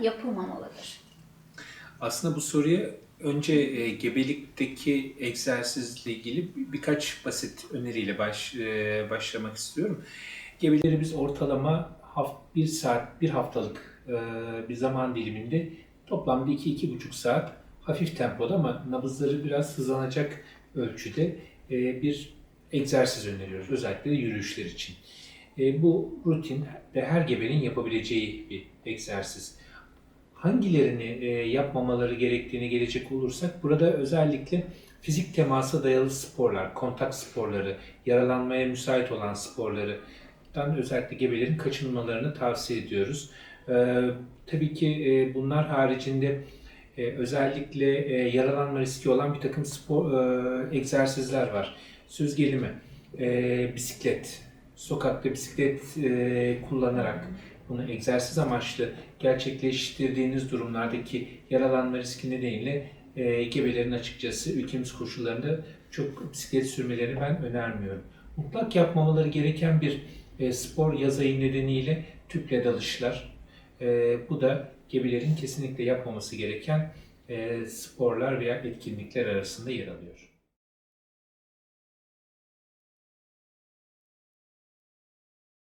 yapılmamalıdır? Aslında bu soruya önce e, gebelikteki egzersizle ilgili bir- birkaç basit öneriyle baş, e, başlamak istiyorum. Gebeleri biz ortalama haft, bir saat, bir haftalık e, bir zaman diliminde toplamda 2-2,5 saat hafif tempoda ama nabızları biraz hızlanacak ölçüde e, bir egzersiz öneriyoruz. Özellikle yürüyüşler için. E, bu rutin ve her gebenin yapabileceği bir egzersiz hangilerini e, yapmamaları gerektiğine gelecek olursak burada özellikle fizik temasa dayalı sporlar, kontak sporları, yaralanmaya müsait olan sporlardan özellikle gebelerin kaçınmalarını tavsiye ediyoruz. E, tabii ki e, bunlar haricinde e, özellikle e, yaralanma riski olan bir takım spor e, egzersizler var. Söz gelimi e, bisiklet, sokakta bisiklet e, kullanarak bunu egzersiz amaçlı gerçekleştirdiğiniz durumlardaki yaralanma riski nedeniyle e, gebelerin açıkçası ülkemiz koşullarında çok bisiklet sürmelerini ben önermiyorum. Mutlak yapmamaları gereken bir e, spor yaz ayı nedeniyle tüple dalışlar. E, bu da gebelerin kesinlikle yapmaması gereken e, sporlar veya etkinlikler arasında yer alıyor.